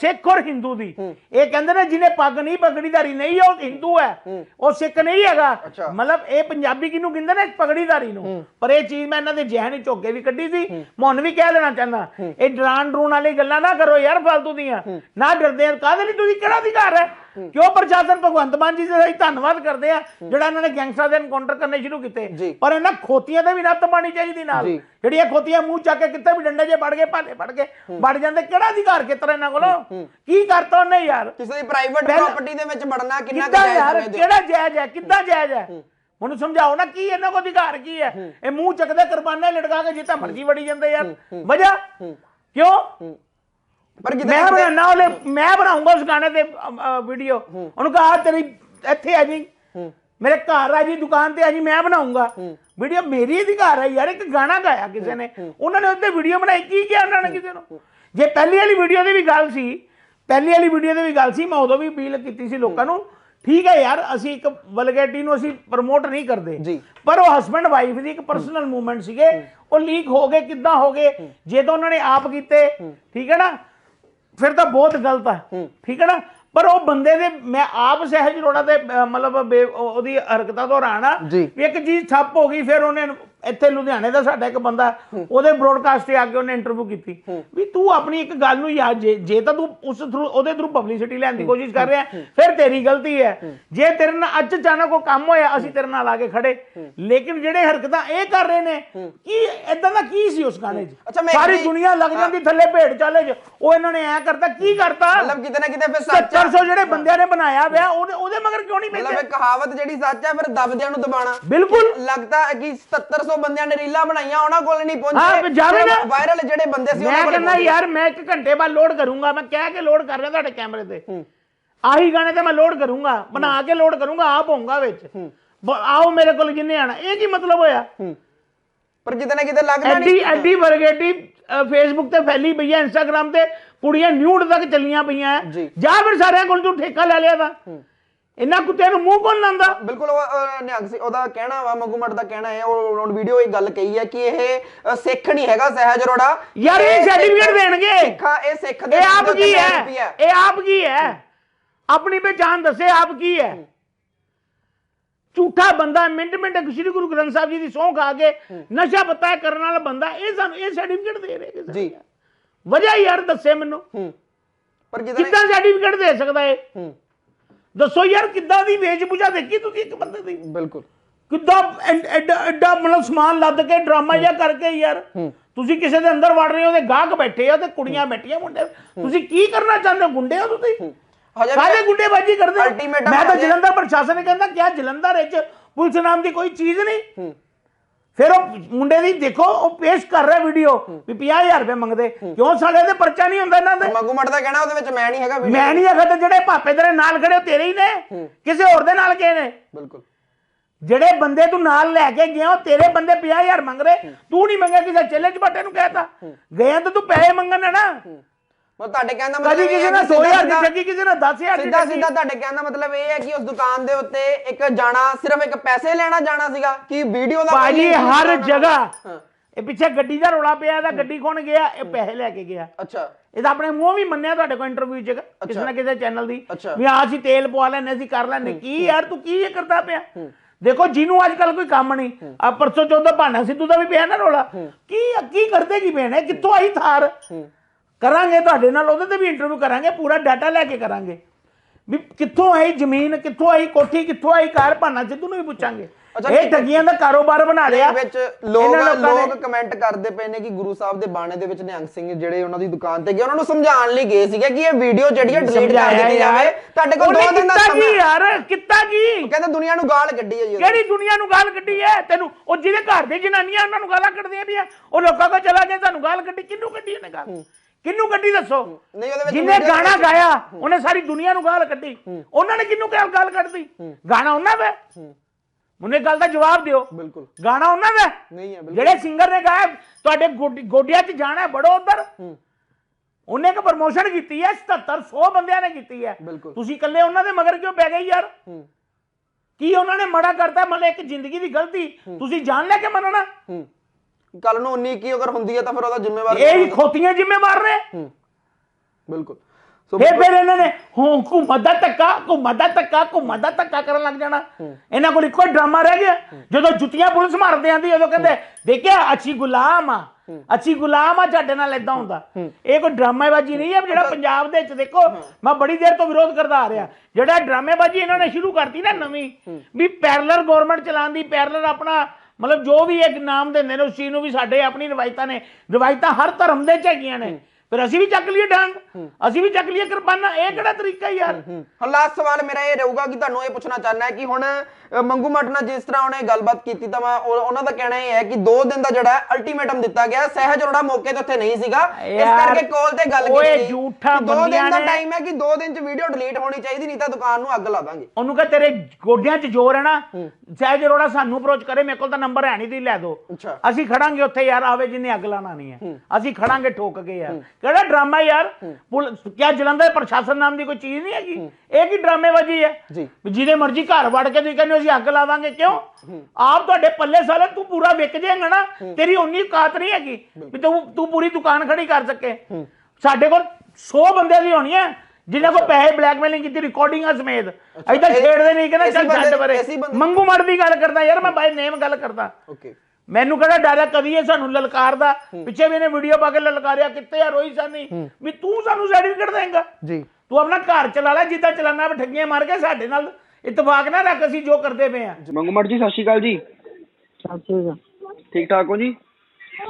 ਸਿੱਖ ਔਰ ਹਿੰਦੂ ਦੀ। ਇਹ ਕਹਿੰਦੇ ਨੇ ਜਿਹਨੇ ਪੱਗ ਨਹੀਂ ਪਗੜੀਧਾਰੀ ਨਹੀਂ ਉਹ ਹਿੰਦੂ ਹੈ। ਉਹ ਸਿੱਖ ਨਹੀਂ ਹੈਗਾ। ਮਤਲਬ ਇਹ ਪੰਜਾਬੀ ਕਿਹਨੂੰ ਕਹਿੰਦੇ ਨੇ? ਪਗੜੀਧਾਰੀ ਨੂੰ। ਪਰ ਇਹ ਚੀਜ਼ ਮੈਂ ਇਹਨਾਂ ਦੇ ਜਹਿਨ ਵਿੱਚ ਝੋਕੇ ਵੀ ਕੱਢੀ ਸੀ। ਮੈਂ ਹੁਣ ਵੀ ਕਹਿ ਦੇਣਾ ਚਾਹੁੰਦਾ ਇਹ ਡਰਾਨ ਡਰੂਨ ਵਾਲੀ ਗੱਲਾਂ ਨਾ ਕਰੋ ਯਾਰ ਫालतू ਦੀਆਂ। ਨਾ ਡਰਦੇ ਕਾਹਦੇ ਲਈ ਤੁਸੀਂ ਕਿਹੜਾ ਅਧਿਕਾਰ ਹੈ? ਕਿਉਂ ਪ੍ਰਸ਼ਾਸਨ ਭਗਵੰਤ ਮਾਨ ਜੀ ਦਾ ਅਸੀਂ ਧੰਨਵਾਦ ਕਰਦੇ ਆ ਜਿਹੜਾ ਇਹਨਾਂ ਨੇ ਗੈਂਗਸਟਰ ਦੇ ਐਨਕਾਊਂਟਰ ਕਰਨੇ ਸ਼ੁਰੂ। ਕੀਤੇ। ਪਰ ਇਹਨਾਂ ਖੋਤੀਆਂ ਤੇ ਵੀ ਨੱਤ ਪਾਣੀ ਚਾਹੀਦੀ ਨਾਲ। ਜਿਹੜੀਆਂ ਖੋਤੀਆਂ ਮੂੰਹ ਚੱਕ ਕੇ ਕਿੱਥੇ ਵੀ ਡੰਡੇ ਜੇ ਵੜ ਗਏ ਭਾਲੇ ਫੜ ਕੇ ਵੜ ਜਾਂਦੇ ਕਿਹੜਾ ਅਧਿਕਾਰ ਖੇਤਰ ਇਹਨਾਂ ਕੋਲੋਂ? ਕੀ ਕਰਤਾ ਉਹਨੇ ਯਾਰ? ਕਿਸੇ ਦੀ ਪ੍ਰਾਈਵੇਟ ਪ੍ਰਾਪਰਟੀ ਦੇ ਵਿੱਚ ਵੜਨਾ ਕਿੰਨਾ ਕੁ ਜਾਇਜ਼ ਹੋ? ਕਿਹੜਾ ਜਾਇਜ਼ ਹੈ? ਕਿੱਦਾਂ ਜਾਇਜ਼ ਹੈ? ਮੈਨੂੰ ਸਮਝਾਓ ਨਾ ਕੀ ਇਹਨਾਂ ਕੋਲ ਅਧਿਕਾਰ ਕੀ ਹੈ? ਇਹ ਮੂੰਹ ਚੱਕਦੇ ਕੁਰਬਾਨੇ ਲਟਕਾ ਕੇ ਜਿੱਤਾ ਮਰਜ਼ੀ ਵੜੀ ਜਾਂਦੇ ਯਾਰ। ਵਜ੍ਹਾ? ਕਿਉਂ? ਪਰ ਕਿਤੇ ਮੈਂ ਬਣਾਉਣਾ ਉਹਲੇ ਮੈਂ ਬਣਾਉਂਗਾ ਉਸ ਗਾਣੇ ਤੇ ਵੀਡੀਓ ਉਹਨੂੰ ਕਹਾ ਤੇਰੀ ਇੱਥੇ ਆ ਜੀ। ਮੇਰੇ ਘਰ ਆ ਜੀ ਦੁਕਾਨ ਤੇ ਆ ਜੀ ਮੈਂ ਬਣਾਉਂਗਾ। ਵੀਡੀਓ ਮੇਰੀ ਅਧਿਕਾਰ ਹੈ ਯਾਰ ਇੱਕ ਗਾਣਾ ਗਾਇਆ ਕਿਸੇ ਨੇ। ਉਹਨਾਂ ਨੇ ਉੱਤੇ ਵੀਡੀਓ ਬਣਾਈ ਕੀ ਕਿਹਾ ਉਹਨਾਂ ਨੇ ਕਿਸੇ ਨੂੰ? ਜੇ ਪਹਿਲੀ ਵਾਲੀ ਵੀਡੀਓ ਦੀ ਵੀ ਗੱਲ ਸੀ ਪਹਿਲੀ ਵਾਲੀ ਵੀਡੀਓ ਦੀ ਵੀ ਗੱਲ ਸੀ ਮੈਂ ਉਦੋਂ ਵੀ ਅਪੀਲ ਕੀਤੀ ਸੀ ਲੋਕਾਂ ਨੂੰ। ਠੀਕ ਹੈ ਯਾਰ ਅਸੀਂ ਇੱਕ ਵਲਗੈਰਿਟੀ ਨੂੰ ਅਸੀਂ ਪ੍ਰਮੋਟ ਨਹੀਂ ਕਰਦੇ। ਪਰ ਉਹ ਹਸਬੰਡ ਵਾਈਫ ਦੀ ਇੱਕ ਪਰਸਨਲ ਮੂਵਮੈਂਟ ਸੀਗੇ। ਉਹ ਲੀਕ ਹੋ ਗਏ ਕਿੱਦਾਂ ਹੋ ਗਏ? ਜੇ ਤਾਂ ਉਹਨਾਂ ਨੇ ਆਪ ਕੀਤੇ ਠੀਕ ਹੈ ਨਾ? ਫਿਰ ਤਾਂ ਬਹੁਤ ਗਲਤ ਆ। ਠੀਕ ਹੈ ਨਾ? ਪਰ ਉਹ ਬੰਦੇ ਦੇ ਮੈਂ ਆਪ ਸਹਿਜ ਰੋੜਾ ਤੇ ਮਤਲਬ ਉਹਦੀ ਹਰਕਤਾਂ ਤੋਂ ਹੈਰਾਨ ਆ। ਵੀ ਇੱਕ ਚੀਜ਼ ਠੱਪ ਹੋ ਗਈ ਫਿਰ ਉਹਨੇ ਇੱਥੇ ਲੁਧਿਆਣੇ ਦਾ ਸਾਡਾ ਇੱਕ ਬੰਦਾ ਉਹਦੇ ਬ੍ਰੋਡਕਾਸਟ ਤੇ ਆ ਕੇ ਉਹਨੇ ਇੰਟਰਵਿਊ ਕੀਤੀ। ਵੀ ਤੂੰ ਆਪਣੀ ਇੱਕ ਗੱਲ ਨੂੰ ਯਾਦ ਜੇ ਜੇ ਤਾਂ ਤੂੰ ਉਸ ਥਰੂ ਉਹਦੇ ਥਰੂ ਪਬਲਿਸਿਟੀ ਲੈਣ ਦੀ ਕੋਸ਼ਿਸ਼ ਕਰ ਰਿਹਾ ਫਿਰ ਤੇਰੀ ਗਲਤੀ ਹੈ। ਜੇ ਤੇਰੇ ਨਾਲ ਅੱਜ ਅਚਾਨਕ ਉਹ ਕੰਮ ਹੋਇਆ ਅਸੀਂ ਤੇਰੇ ਨਾਲ ਆ ਕੇ ਖੜੇ। ਲੇਕਿਨ ਜਿਹੜੇ ਹਰਕਤਾਂ ਇਹ ਕਰ ਰਹੇ ਨੇ ਕੀ ਇਦਾਂ ਦਾ ਕੀ ਸੀ ਉਸ ਗਾਣੇ 'ਚ? ਅੱਛਾ, ਮੈਂ ਸਾਰੀ ਦੁਨੀਆ ਲੱਗ ਜਾਂਦੀ ਥੱਲੇ ਭੇਡ ਚਾਲੇ 'ਚ। ਉਹ ਇਹਨਾਂ ਨੇ ਐ ਕਰਤਾ ਕੀ ਕਰਤਾ? ਮਤਲਬ ਕਿਤੇ ਨਾ ਕਿਤੇ ਫਿਰ ਸੱਚ ਹੈ 700 ਜਿਹੜੇ ਬੰਦਿਆਂ ਨੇ ਬਣਾਇਆ ਵਿਆ ਉਹਦੇ ਉਹਦੇ ਮਗਰ ਕਿਉਂ ਨਹੀਂ ਮਤਲਬ ਪੈਂਦੇ ਇਹ ਕਹਾਵਤ ਜਿਹੜੀ ਸੱਚ ਹੈ ਫਿਰ ਦਬਦਿਆਂ ਨੂੰ ਦਬਾਣਾ ਬਿਲਕੁਲ। ਲੱਗਦਾ ਕਿ 7700 500 ਬੰਦਿਆਂ ਨੇ ਰੀਲਾਂ ਬਣਾਈਆਂ ਉਹਨਾਂ ਕੋਲ ਨਹੀਂ ਪਹੁੰਚੇ ਜਾਵੇ ਨਾ। ਵਾਇਰਲ ਜਿਹੜੇ ਬੰਦੇ ਸੀ ਉਹਨਾਂ ਮੈਂ ਕਹਿੰਦਾ। ਯਾਰ ਮੈਂ ਇੱਕ ਘੰਟੇ ਬਾਅਦ ਲੋਡ ਕਰੂੰਗਾ ਮੈਂ ਕਹਿ ਕੇ ਲੋਡ ਕਰ ਰਿਹਾ ਤੁਹਾਡੇ ਕੈਮਰੇ ਤੇ ਆਹੀ ਗਾਣੇ ਤੇ ਮੈਂ ਲੋਡ ਕਰੂੰਗਾ ਬਣਾ ਕੇ ਲੋਡ ਕਰੂੰਗਾ ਆਪ ਹੋਊਗਾ ਵਿੱਚ ਆਓ ਮੇਰੇ ਕੋਲ ਜਿੰਨੇ ਆਣਾ ਇਹ ਕੀ ਮਤਲਬ ਹੋਇਆ। ਪਰ ਕਿਤੇ ਨਾ ਕਿਤੇ ਲੱਗਦਾ ਨਹੀਂ ਐਡੀ ਵਰਗੇਟੀ ਫੇਸਬੁੱਕ ਤੇ ਫੈਲੀ ਪਈ ਹੈ ਇੰਸਟਾਗ੍ਰam ਤੇ ਕੁੜੀਆਂ ਨਿਊਡ ਤੱਕ ਚੱਲੀਆਂ ਪਈਆਂ। ਜੀ। ਫਿਰ ਸਾਰਿਆਂ ਕੋਲ ਤੂੰ ਠੇਕਾ ਲੈ ਲਿਆ ਤਾਂ ਇਹਨਾਂ ਕੁੱਤਿਆਂ ਨੂੰ ਮੂੰਹ ਕੌਣ ਲਾਂਦਾ ਬਿਲਕੁਲ ਉਹ ਅਹ, ਨਿਹੰਗ ਸਿੰਘ ਉਹਦਾ ਕਹਿਣਾ ਵਾ ਮਗੂਮਟ ਦਾ ਕਹਿਣਾ ਹੈ ਉਹ ਉਹ ਵੀਡੀਓ ਇਹ ਗੱਲ ਕਹੀ ਹੈ ਕਿ ਇਹ ਸਿੱਖ ਨਹੀਂ ਹੈਗਾ ਸਹਿਜ ਅਰੋੜਾ। ਯਾਰ ਇਹ ਸਰਟੀਫਿਕੇਟ ਦੇਣਗੇ। ਸਿੱਖਾ ਇਹ ਸਿੱਖ ਦੇ ਇਹ ਆਪ ਕੀ ਹੈ? ਇਹ ਆਪ ਕੀ ਹੈ? ਆਪਣੀ ਪਹਿਚਾਨ ਦੱਸੇ ਆਪ ਕੀ ਹੈ? ਝੂਠਾ ਬੰਦਾ ਮਿੰਟ ਮਿੰਟ ਸ੍ਰੀ ਗੁਰੂ ਗ੍ਰੰਥ ਸਾਹਿਬ ਜੀ ਦੀ ਸਹੁੰ ਖਾ ਕੇ ਨਸ਼ਾ ਪੱਤਾ ਕਰਨ ਵਾਲਾ ਬੰਦਾ ਇਹ ਸਾਨੂੰ ਇਹ ਸਰਟੀਫਿਕੇਟ ਦੇ ਰਹੇ ਕਿਸੇ ਜੀ। ਵਜ੍ਹਾ ਯਾਰ ਦੱਸੇ ਮੈਨੂੰ। ਹੂੰ। ਪਰ ਕਿਤੇ ਕਿੱਦਾਂ ਸਰਟੀਫਿਕੇਟ ਦੇ ਸਕਦਾ ਇਹ? ਹੂੰ। ਦੱਸੋ ਯਾਰ ਕਿੱਦਾਂ ਦੀ ਵੇਸ਼ਭੂਸ਼ਾ ਦੇਖੀ ਤੁਸੀਂ ਇੱਕ ਬੰਦੇ ਦੀ? ਬਿਲਕੁਲ। ਕਿੱਦਾਂ ਐਡ- ਐਡਾ ਮਤਲਬ ਸਮਾਨ ਲੱਦ ਕੇ ਡਰਾਮਾ ਜਿਹਾ ਕਰਕੇ ਯਾਰ। ਤੁਸੀਂ ਕਿਸੇ ਦੇ ਅੰਦਰ ਵੜ ਰਹੇ ਹੋ ਤੇ ਗਾਹਕ ਬੈਠੇ ਆ ਤੇ ਕੁੜੀਆਂ ਬੈਠੀਆਂ ਮੁੰਡੇ। ਤੁਸੀਂ ਕੀ ਕਰਨਾ ਚਾਹੁੰਦੇ ਹੋ ਗੁੰਡੇ ਹੋ ਤੁਸੀਂ? ਵੀ ਗੁੰਡੇਬਾਜੀ ਕਰਦੇ ਮੈਂ ਤਾਂ ਜਲੰਧਰ ਪ੍ਰਸ਼ਾਸਨ ਨੇ ਕਹਿੰਦਾ ਕਿਆ ਜਲੰਧਰ ਵਿੱਚ ਪੁਲਿਸ ਨਾਮ ਦੀ ਕੋਈ ਚੀਜ਼ ਨਹੀਂ। ਫਿਰ ਉਹ ਮੁੰਡੇ ਦੀ ਦੇਖੋ ਉਹ ਪੇਸ਼ ਕਰ ਰਿਹਾ ਵੀਡੀਓ ਵੀ 50000 ਰੁਪਏ ਮੰਗਦੇ। ਕਿਉਂ ਸਾਲੇ ਦੇ ਪਰਚਾ ਨਹੀਂ ਹੁੰਦਾ ਇਹਨਾਂ ਦੇ ਮਗੂਮਟ ਦਾ ਕਹਿਣਾ ਉਹਦੇ ਵਿੱਚ ਮੈਂ ਨਹੀਂ ਹੈਗਾ ਮੈਂ ਨਹੀਂ ਆਖਦਾ ਜਿਹੜੇ ਭਾਪੇ ਤੇਰੇ ਨਾਲ ਖੜੇ ਉਹ ਤੇਰੇ ਹੀ ਨੇ? ਕਿਸੇ ਹੋਰ ਦੇ ਨਾਲ ਗਏ ਨੇ? ਬਿਲਕੁਲ। ਜਿਹੜੇ ਬੰਦੇ ਤੂੰ ਨਾਲ ਲੈ ਕੇ ਗਿਆ ਉਹ ਤੇਰੇ ਬੰਦੇ 50000 ਮੰਗ ਰਹੇ। ਤੂੰ ਨਹੀਂ ਮੰਗਿਆ ਕਿਸੇ ਚੇਲੇ ਚਪਾਟੇ ਨੂੰ ਕਹਿਤਾ। ਗਏ ਤਾਂ ਤੂੰ ਪੈਸੇ ਮੰਗਣ ਨਾ। ਮੈਂ ਤੁਹਾਡੇ ਕਹਿਣ ਦਾ ਕਦੀ ਕਿਸੇ ਨੇ ਕਿ 2000 ਦੀ ਠੱਗੀ ਕਿਸੇ ਨੇ 10000 ਦੀ ਸਿੱਧਾ ਸਿੱਧਾ ਤੁਹਾਡੇ ਕਹਿਣ ਦਾ ਮਤਲਬ ਇਹ ਹੈ ਕਿ ਉਸ ਦੁਕਾਨ ਦੇ ਉੱਤੇ ਇੱਕ ਜਾਣਾ ਸਿਰਫ ਇੱਕ ਪੈਸੇ ਲੈਣਾ ਜਾਣਾ ਸੀਗਾ ਕਿ ਵੀਡੀਓ ਦਾ ਭਾਜੀ ਹਰ। ਜਗ੍ਹਾ। ਇਹ ਪਿੱਛੇ ਗੱਡੀ ਦਾ ਰੋਲਾ ਪਿਆ ਇਹਦਾ ਗੱਡੀ ਕੌਣ ਗਿਆ? ਇਹ ਪੈਸੇ ਲੈ ਕੇ ਗਿਆ। ਅੱਛਾ। ਇਹ ਤਾਂ ਆਪਣੇ ਮੂੰਹ ਵੀ ਮੰਨਿਆ ਤੁਹਾਡੇ ਕੋਲ ਇੰਟਰਵਿਊ 'ਚ ਕਿਸੇ ਨਾ ਕਿਸੇ ਚੈਨਲ ਦੀ। ਵੀ ਆ ਅਸੀਂ ਤੇਲ ਪਵਾ ਲੈਣੇ ਅਸੀਂ ਕਰ ਲੈਣੇ ਕੀ ਯਾਰ ਤੂੰ ਕੀ ਇਹ ਕਰਦਾ ਪਿਆ? ਦੇਖੋ ਜਿਹਨੂੰ ਅੱਜ ਕੱਲ ਕੋਈ ਕੰਮ ਨਹੀਂ ਆ ਪਰਸੋਂ ਚੌਥਾ ਭਾਨਾ ਸਿੱਧੂ ਦਾ ਵੀ ਪਿਆ ਨਾ ਰੋਲਾ। ਕੀ ਕੀ ਕਰਦੇ ਕੀ ਨੇ? ਕਿੱਥੋਂ ਆਈ ਥਾਰ? ਕਰਾਂਗੇ ਤੁਹਾਡੇ ਨਾਲ ਉਹਦੇ ਤੇ ਵੀ ਇੰਟਰਵਿਊ ਕਰਾਂਗੇ ਪੂਰਾ ਡਾਟਾ ਲੈ ਕੇ ਕਰਾਂਗੇ। ਵੀ ਕਿੱਥੋਂ ਆਈ ਜ਼ਮੀਨ ਕਿੱਥੋਂ ਆਈ ਕੋਠੀ ਕਿੱਥੋਂ ਆਈ ਕਾਰ ਭਾਨਾ ਸਿੱਧੂ ਨੂੰ ਵੀ ਪੁੱਛਾਂਗੇ। ਇਹ ਠੱਗੀਆਂ ਦਾ ਕਾਰੋਬਾਰ ਬਣਾ ਲਿਆ ਵਿੱਚ ਲੋਕ ਲੋਕਾਂ ਕਮੈਂਟ ਕਰਦੇ ਪਏ ਨੇ ਕਿ ਗੁਰੂ ਸਾਹਿਬ ਦੇ ਬਾਣੇ ਦੇ ਵਿੱਚ ਨਿਹੰਗ ਸਿੰਘ ਜਿਹੜੇ ਉਹਨਾਂ ਦੀ ਦੁਕਾਨ ਤੇ ਗਏ ਉਹਨਾਂ ਨੂੰ ਸਮਝਾਉਣ ਲਈ ਗਏ ਸੀਗੇ ਕਿ ਇਹ ਵੀਡੀਓ ਜਿਹੜੀ ਹੈ ਡਿਲੀਟ ਕਰ ਦਿੱਤੀ। ਜਾਵੇ। ਤੁਹਾਡੇ ਕੋਲ ਦੋ ਦਿਨ ਦਾ ਸਮਾਂ ਕੀ ਹੈ। ਯਾਰ? ਕਿੱਤਾ ਕੀ? ਕਹਿੰਦੇ ਦੁਨੀਆ ਨੂੰ ਗਾਲ ਕੱਢੀ ਹੈ ਜੀ। ਕਿਹੜੀ ਦੁਨੀਆ ਨੂੰ ਗਾਲ ਕੱਢੀ ਐ? ਤੈਨੂੰ ਉਹ ਜਿਹਦੇ ਘਰ ਦੇ ਜਨਾਨੀਆਂ ਉਹਨਾਂ ਨੂੰ ਗਾਲਾਂ ਕੱਢਦੀਆਂ ਪਈਆਂ। ਉਹ ਲੋਕਾਂ ਕੋਲ ਚਲਾ ਗਿਆ ਤੁਹਾਨੂੰ ਗਾਲ ਕੱਢੀ। ਕਿਹਨੂੰ ਕੱਢੀ ਉਹਨੇ ਗਾਲ? ਕਿਹਨੂੰ ਕੱਢੀ ਦੱਸੋ? ਨਹੀਂ ਉਹਦੇ ਵਿੱਚ ਜਿਹਨੇ ਗਾਣਾ ਗਾਇਆ ਉਹਨੇ ਸਾਰੀ ਦੁਨੀਆ ਨੂੰ ਗਾਲ ਕੱਢੀ। ਉਹਨਾਂ ਨੇ ਕਿਹਨੂੰ ਗਾਲ ਗਾਲ ਕੱਢਦੀ? ਗਾਣਾ ਉਹਨਾਂ ਦਾ ਉਹਨੇ ਗੱਲ ਦਾ ਜਵਾਬ ਦਿਓ। ਬਿਲਕੁਲ। ਗਾਣਾ ਉਹਨਾਂ ਦਾ ਨਹੀਂ ਹੈ ਬਿਲਕੁਲ। ਜਿਹੜੇ ਸਿੰਗਰ ਨੇ ਗਾਇਆ ਤੁਹਾਡੇ ਗੋਡੀ- ਗੋਡਿਆਂ 'ਚ ਜਾਣਾ ਬੜੋ ਉਧਰ। ਉਹਨੇ ਇੱਕ ਪ੍ਰਮੋਸ਼ਨ ਕੀਤੀ ਹੈ 77 100 ਬੰਦਿਆਂ ਨੇ ਕੀਤੀ ਹੈ। ਤੁਸੀਂ ਇਕੱਲੇ ਉਹਨਾਂ ਦੇ ਮਗਰ ਕਿਉਂ ਪੈ ਗਏ ਯਾਰ? ਕੀ ਉਹਨਾਂ ਨੇ ਮੜਾ ਕਰਤਾ? ਮਤਲਬ ਇੱਕ ਜ਼ਿੰਦਗੀ ਦੀ ਗਲਤੀ। ਤੁਸੀਂ ਜਾਣ ਲੈ ਕੇ ਮੰਨਣਾ। ਕੱਲ ਨੂੰ 19 ਕੀ ਅਗਰ ਹੁੰਦੀ ਹੈ ਤਾਂ ਫਿਰ ਉਹਦਾ ਜ਼ਿੰਮੇਵਾਰ ਇਹ ਹੀ ਖੋਤੀਆਂ ਜ਼ਿੰਮੇਵਾਰ ਨੇ। ਬਿਲਕੁਲ। ਸੋ ਫਿਰ ਫਿਰ ਇਹਨਾਂ ਨੇ ਹੂੰ ਘੁੰਮਤ ਦਾ ਧੱਕਾ ਘੁੰਮਤ ਦਾ ਧੱਕਾ ਘੁੰਮਤ ਦਾ ਧੱਕਾ ਕਰਨ ਲੱਗ ਜਾਣਾ। ਇਹਨਾਂ ਕੋਲ ਇੱਕੋ ਡਰਾਮਾ ਰਹਿ ਗਿਆ। ਜਦੋਂ ਜੁੱਤੀਆਂ ਪੁਲਿਸ ਮਾਰਦੇ ਆਂਦੀ ਉਦੋਂ ਕਹਿੰਦੇ ਦੇਖਿਆ ਅੱਛੀ ਗੁਲਾਮ ਆ। ਅੱਛੀ ਗੁਲਾਮ ਆ ਸਾਡੇ ਨਾਲ ਇਦਾਂ ਹੁੰਦਾ। ਇਹ ਕੋਈ ਡਰਾਮੇਬਾਜ਼ੀ ਨਹੀਂ ਹੈ ਜਿਹੜਾ ਪੰਜਾਬ ਦੇ ਵਿੱਚ ਦੇਖੋ ਮੈਂ ਬੜੀ ਦੇਰ ਤੋਂ ਵਿਰੋਧ ਕਰਦਾ ਆ ਰਿਹਾ। ਜਿਹੜਾ ਡਰਾਮੇਬਾਜ਼ੀ ਇਹਨਾਂ ਨੇ ਸ਼ੁਰੂ ਕਰਤੀ ਨਾ ਨਵੀਂ ਵੀ ਪੈਰਲਰ ਗਵਰਨਮੈਂਟ ਚਲਾਉਣ ਦੀ ਪੈਰਲਰ ਆਪਣਾ ਮਤਲਬ ਜੋ ਵੀ ਇੱਕ ਨਾਮ ਦਿੰਦੇ ਨੇ, ਉਸ ਚੀਜ਼ ਨੂੰ ਵੀ ਸਾਡੇ ਆਪਣੀ ਰਵਾਇਤਾਂ ਨੇ। ਰਵਾਇਤਾਂ ਹਰ ਧਰਮ ਦੇ ਚ ਹੈਗੀਆਂ ਨੇ। ਫਿਰ ਅਸੀਂ ਵੀ ਚੱਕ ਲਈਏ ਡਾਂਗ। ਅਸੀਂ ਵੀ ਚੱਕ ਲਈਏ ਕਿਰਪਾਨਾਂ। ਇਹ ਕਿਹੜਾ ਤਰੀਕਾ ਯਾਰ? ਲਾਸਟ ਸਵਾਲ ਮੇਰਾ ਇਹ ਰਹੂਗਾ ਕਿ ਤੁਹਾਨੂੰ ਇਹ ਪੁੱਛਣਾ ਚਾਹਨਾ ਹੈ ਕਿ ਹੁਣ ਮੰਗੂ ਮੱਠ ਨਾਲ ਜਿਸ ਤਰ੍ਹਾਂ ਉਹਨੇ ਗੱਲਬਾਤ ਕੀਤੀ ਤਾਂ ਮੈਂ ਉਹਨਾਂ ਦਾ ਕਹਿਣਾ ਇਹ ਹੈ ਕਿ 2 ਦਿਨ ਦਾ ਜਿਹੜਾ ਅਲਟੀਮੇਟਮ ਦਿੱਤਾ ਗਿਆ ਸਹਿਜ ਅਰੋੜਾ ਮੌਕੇ ਤੇ ਉੱਥੇ ਨਹੀਂ ਸੀਗਾ। ਇਸ ਕਰਕੇ ਕਾਲ ਤੇ ਗੱਲ ਓਏ ਕੀਤੀ। ਝੂਠਾ 2 ਦਿਨ ਬੰਦਿਆਂ ਦਾ ਨੇ- ਟਾਈਮ ਹੈ ਕਿ 2 ਦਿਨ ਚ ਵੀਡੀਓ ਡਿਲੀਟ ਹੋਣੀ ਚਾਹੀਦੀ ਨਹੀਂ ਤਾਂ ਦੁਕਾਨ ਨੂੰ ਅੱਗ ਲਾ ਦਾਂਗੇ। ਉਹਨੂੰ ਕਹ ਤੇਰੇ ਗੋਡਿਆਂ 'ਚ ਜ਼ੋਰ ਹੈ ਨਾ। ਸਹਿਜ ਅਰੋੜਾ ਸਾਨੂੰ ਅਪਰੋਚ ਕਰੇ ਮੇਰੇ ਕੋਲ ਤਾਂ ਨੰਬਰ ਹੈ ਨਹੀਂ ਦੀ ਲੈ ਦੋ। ਅਸੀਂ ਖੜਾਂਗੇ ਉੱਥੇ ਯਾਰ ਆਵੇ ਜਿੰਨੇ ਅੱਗ ਲਾਣਾ ਨਹੀਂ ਹੈ। ਅਸੀਂ ਖੜਾਂਗੇ ਠੋਕ ਕੇ ਯਾਰ। ਕਿਹੜਾ ਡਰਾਮਾ ਯਾਰ? ਕਿਆ ਜਲੰਧਰ ਪ੍ਰਸ਼ਾਸਨ ਨਾਮ ਦੀ ਕੋਈ ਚੀਜ਼ ਨਹੀਂ ਹੈਗੀ? ਇਹ ਕੀ ਡਰਾਮੇਬਾਜ਼ੀ ਹੈ? ਜਿਹਦੇ ਮਰਜ਼ੀ ਘਰ ਵੜ ਕੇ ਤੁਸੀਂ ਕਹਿੰਦੇ ਅਸੀਂ ਅੱਗ ਲਾਵਾਂਗੇ ਕਿਉਂ? ਆਪ ਤੁਹਾਡੇ ਪੱਲੇ ਸਾਲੇ ਤੂੰ ਪੂਰਾ ਵਿਕ ਜਾਏਗਾ ਨਾ। ਤੇਰੀ ਉਨੀ ਔਕਾਤ ਨਹੀਂ ਹੈਗੀ ਵੀ ਤੂੰ ਤੂੰ ਪੂਰੀ ਦੁਕਾਨ ਖੜੀ ਕਰ ਸਕੇ। ਸਾਡੇ ਕੋਲ 100 ਬੰਦੇ ਦੀ ਹੋਣੀ ਹੈ ਜਿਨ੍ਹਾਂ ਕੋ ਪੈਸੇ ਬਲੈਕਮੇਲਿੰਗ ਕੀਤੀ ਰਿਕਾਰਡਿੰਗਾਂ ਸਮੇਤ। ਐਦਾਂ ਛੇੜਦੇ ਨਹੀਂ ਕਹਿੰਦਾ ਚੱਲ ਛੱਡ ਪਰੇ। ਮੰਗੂ ਮੜ ਦੀ ਗੱਲ ਕਰਦਾ ਯਾਰ ਮੈਂ ਬਾਈ ਨੇਮ ਗੱਲ ਕਰਦਾ। ਓਕੇ। ਮੈਨੂੰ ਕਿਹੜਾ ਡਰ ਹੈ ਕਦੀ ਇਹ ਸਾਨੂੰ ਲਲਕਾਰਦਾ ਪਿੱਛੇ ਵੀ ਇਹਨੇ ਵੀਡੀਓ ਪਾ ਕੇ ਲਲਕਾਰਿਆ ਕਿੱਥੇ ਆ ਰੋਈ ਸਾਨੀ? ਵੀ ਤੂੰ ਸਾਨੂੰ ਸਰਟੀਫਿਕੇਟ ਦੇਂਗਾ। ਜੀ। ਤੂੰ ਆਪਣਾ ਘਰ ਚਲਾ ਲੈ ਜਿੱਦਾਂ ਚਲਾਨਾ ਵੀ ਠੱਗੀਆਂ ਮਾਰ ਕੇ ਸਾਡੇ ਨਾਲ ਇਤਫਾਕ ਨਾ ਰੱਖ ਅਸੀਂ ਜੋ ਕਰਦੇ ਪਏ ਆ। ਮੰਗੂ ਜੀ ਸਤਿ ਸ਼੍ਰੀ ਅਕਾਲ ਜੀ। ਠੀਕ ਠੀਕ ਠਾਕ ਹੋ ਜੀ?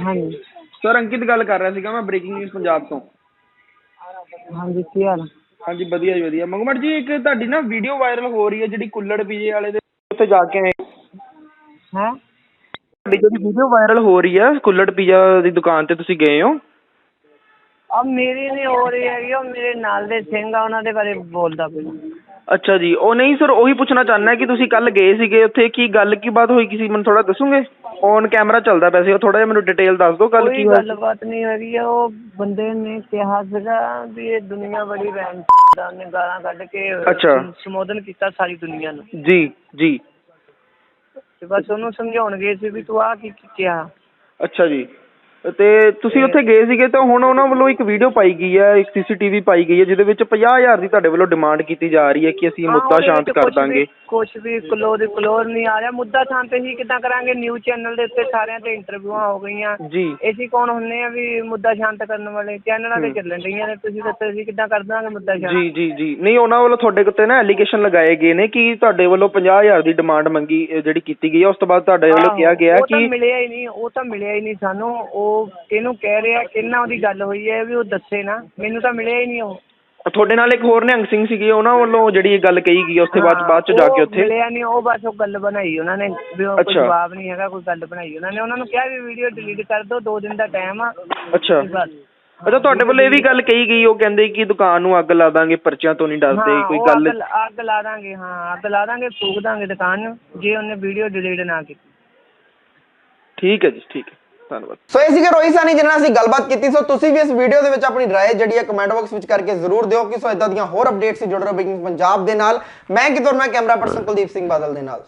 ਹਾਂਜੀ। ਸਰ ਅੰਕਿਤ ਗੱਲ ਕਰ ਰਿਹਾ ਸੀਗਾ ਮੈਂ ਬ੍ਰੇਕਿੰਗ ਨਿਊਜ਼ ਪੰਜਾਬ ਤੋਂ। ਹਾਂਜੀ ਕੀ ਹਾਲ ਹਾਂਜੀ ਵਧੀਆ ਜੀ ਵਧੀਆ। ਮੰਗੂ ਜੀ ਇੱਕ ਤੁਹਾਡੀ ਨਾ ਵੀਡੀਓ ਵਾਇਰਲ ਹੋ ਰਹੀ ਹੈ ਜਿਹੜੀ ਕੁੱਲੜ ਪੀਜੇ ਵਾਲੇ ਦੇ ਉੱਥੇ ਜਾ ਕੇ ਆਏ। ਹੈ? ਤੁਹਾਡੀ ਜਿਹੜੀ ਵੀਡੀਓ ਵਾਇਰਲ ਹੋ ਰਹੀ ਆ ਕੁੱਲੜ ਪੀਜ਼ਾ ਦੀ ਦੁਕਾਨ ਤੇ ਤੁਸੀਂ ਗਏ ਹੋ? ਆ ਮੇਰੀ ਨਹੀਂ ਹੋ ਰਹੀ ਹੈਗੀ ਉਹ ਮੇਰੇ ਨਾਲ ਦੇ ਸਿੰਘ ਆ ਉਹਨਾਂ ਦੇ ਬਾਰੇ ਬੋਲਦਾ ਪਿਆ ਅੱਛਾ ਜੀ ਉਹ ਨਹੀਂ ਸਰ ਉਹੀ ਪੁੱਛਣਾ ਚਾਹੁੰਦਾ ਕਿ ਤੁਸੀਂ ਕੱਲ ਗਏ ਸੀਗੇ ਉੱਥੇ ਕੀ ਗੱਲ ਕੀ ਬਾਤ ਹੋਈ ਕਿਸੇ ਮੈਨੂੰ ਥੋੜਾ ਦੱਸੋਗੇ? ਔਨ ਕੈਮਰਾ ਚੱਲਦਾ ਪਿਆ ਸੀ ਉਹ ਥੋੜਾ ਜਿਹਾ ਮੈਨੂੰ ਡਿਟੇਲ ਦੱਸ ਦਿਓ ਕੱਲ ਕੋਈ ਕੀ ਹੋਇਆ। ਗੱਲਬਾਤ ਨਹੀਂ ਹੈਗੀ ਆ ਉਹ ਬੰਦੇ ਨੇ ਕਿਹਾ ਸੀਗਾ ਵੀ ਇਹ ਦੁਨੀਆ ਬੜੀ ਰਹਿਣ ਦਾ ਉਹਨੇ ਗਾਲਾਂ ਕੱਢ ਕੇ ਅੱਛਾ। ਸੰਬੋਧਨ ਕੀਤਾ ਸਾਰੀ ਦੁਨੀਆ ਨੂੰ। ਜੀ ਜੀ। ਤੇ ਬਸ ਉਹਨੂੰ ਸਮਝਾਉਣ ਗਏ ਸੀ ਵੀ ਤੂੰ ਆ ਕੀ ਕੀ ਕਿਹਾ। ਅੱਛਾ ਜੀ। ਤੇ ਤੁਸੀਂ ਉੱਥੇ ਗਏ ਸੀਗੇ ਤਾਂ ਹੁਣ ਉਹਨਾਂ ਵੱਲੋਂ ਇੱਕ ਵੀਡੀਓ ਪਾਈ ਗਈ ਹੈ ਇੱਕ ਸੀਸੀਟੀਵੀ ਪਾਈ ਗਈ ਹੈ ਜਿਹਦੇ ਵਿੱਚ 50000 ਦੀ ਤੁਹਾਡੇ ਵੱਲੋਂ ਡਿਮਾਂਡ ਕੀਤੀ ਜਾ ਰਹੀ ਹੈ ਕਿ ਅਸੀਂ ਮੁੱਦਾ ਸ਼ਾਂਤ ਕਰ ਦਾਂਗੇ। ਕੁਝ ਵੀ ਕਲੋਰ ਕਲੋਰ ਨਹੀਂ ਆ ਰਿਹਾ। ਮੁੱਦਾ ਸ਼ਾਂਤ ਹੀ ਕਿੱਦਾਂ ਕਰਾਂਗੇ? ਨਿਊਜ਼ ਚੈਨਲ ਦੇ ਉੱਤੇ ਸਾਰਿਆਂ ਤੇ ਇੰਟਰਵਿਊਆਂ ਹੋ ਗਈਆਂ। ਜੀ। ਅਸੀਂ ਕੌਣ ਹੁੰਨੇ ਆ ਵੀ ਮੁੱਦਾ ਸ਼ਾਂਤ ਕਰਨ ਵਾਲੇ? ਚੈਨਲਾਂ ਤੇ ਚੱਲਣ ਰਹੀਆਂ ਨੇ। ਤੁਸੀਂ ਦੱਸੋ ਅਸੀਂ ਕਿੱਦਾਂ ਕਰ ਦਾਂਗੇ ਮੁੱਦਾ ਸ਼ਾਂਤ? ਜੀ ਜੀ ਜੀ। ਨਹੀਂ ਉਹਨਾਂ ਵੱਲੋਂ ਤੁਹਾਡੇ ਉੱਤੇ ਨਾ ਐਲੀਗੇਸ਼ਨ ਲਗਾਏ ਗਏ ਨੇ ਕਿ ਤੁਹਾਡੇ ਵੱਲੋਂ 50000 ਦੀ ਡਿਮਾਂਡ ਮੰਗੀ ਜਿਹੜੀ ਕੀਤੀ ਗਈ ਹੈ। ਉਸ ਤੋਂ ਬਾਅਦ ਤੁਹਾਡੇ ਵੱਲੋਂ ਕਿਹਾ ਗਿਆ ਉਹ ਤਾਂ ਕਿ ਮਿਲਿਆ ਹੀ ਨਹੀਂ ਉਹ ਤਾਂ ਮਿਲਿਆ ਹੀ ਨਹੀਂ ਸਾਨੂੰ। ਉਹ ਕਿਹਨੂੰ ਕਹਿ ਰਿਹਾ ਕਿੰਨਾ ਉਹਦੀ ਗੱਲ ਹੋਈ ਹੈ ਵੀ ਉਹ ਦੱਸੇ ਨਾ। ਮੈਨੂੰ ਤਾਂ ਮਿਲਿਆ ਹੀ ਨਹੀਂ ਉਹ। ਤੁਹਾਡੇ ਨਾਲ ਇੱਕ ਹੋਰ ਨਿਹੰਗ ਸਿੰਘ ਸੀਗੇ ਉਹਨਾਂ ਵੱਲੋਂ ਜਿਹੜੀ ਇਹ ਗੱਲ ਕਹੀ ਗਈ ਉਸ ਤੋਂ ਬਾਅਦ ਬਾਅਦ ਚ ਜਾ ਕੇ ਉਹ ਉੱਥੇ। ਮਿਲਿਆ ਨਹੀਂ ਉਹ ਬਸ ਉਹ ਗੱਲ ਬਣਾਈ ਉਹਨਾਂ ਨੇ ਵੀ ਉਹ ਕੋਈ ਅੱਛਾ। ਜਵਾਬ ਨਹੀਂ ਹੈਗਾ ਕੋਈ ਗੱਲ ਬਣਾਈ ਉਹਨਾਂ ਨੇ। ਉਹਨਾਂ ਨੂੰ ਕਿਹਾ ਵੀ ਵੀਡੀਓ ਡਿਲੀਟ ਕਰ ਦਿਓ ਦੋ ਦਿਨ ਦਾ ਟਾਈਮ ਆ। ਅੱਛਾ। ਬਸ। ਅੱਛਾ ਤੁਹਾਡੇ ਵੱਲੋਂ ਇਹ ਵੀ ਗੱਲ ਕਹੀ ਗਈ ਉਹ ਕਹਿੰਦੇ ਕਿ ਦੁਕਾਨ ਨੂੰ ਅੱਗ ਲਾ ਦਾਂਗੇ ਪਰਚਿਆਂ ਤੋਂ ਨਹੀਂ ਡਰਦੇ ਹਾਂ ਕੋਈ ਉਹ ਗੱਲ ਅੱਗ ਅੱਗ ਲਾ ਦਾਂਗੇ ਹਾਂ ਅੱਗ ਲਾ ਦਾਂਗੇ ਫੂਕ ਦਾਂਗੇ ਦੁਕਾਨ ਨੂੰ ਜੇ ਉਹਨੇ ਵੀਡੀਓ ਡਿਲੀਟ ਨਾ ਕੀਤੀ। ਠੀਕ ਹੈ ਜੀ ਠੀਕ ਹੈ। ਧੰਨਵਾਦ। ਸੋ ਇਹ ਸੀਗੇ ਰੋਹਿਤ ਸਾਨੀ ਜਿਹਨਾਂ ਨਾਲ ਅਸੀਂ ਗੱਲਬਾਤ ਕੀਤੀ ਸੋ ਤੁਸੀਂ ਵੀ ਇਸ ਵੀਡੀਓ ਦੇ ਵਿੱਚ ਆਪਣੀ ਰਾਏ ਜਿਹੜੀ ਹੈ ਕਮੈਂਟ ਬਾਕਸ ਵਿੱਚ ਕਰਕੇ ਜ਼ਰੂਰ ਦਿਓ, ਕਿ ਸੋ ਇਦਾਂ ਦੀਆਂ ਹੋਰ ਅਪਡੇਟਸ ਜੁੜ ਰਹੋ ਬ੍ਰੇਕਿੰਗ ਪੰਜਾਬ ਦੇ ਨਾਲ। ਮੈਂ ਕਿਤੋਂ ਮੈਂ ਕੈਮਰਾ ਪਰਸਨ ਕੁਲਦੀਪ ਸਿੰਘ ਬਾਦਲ ਦੇ ਨਾਲ।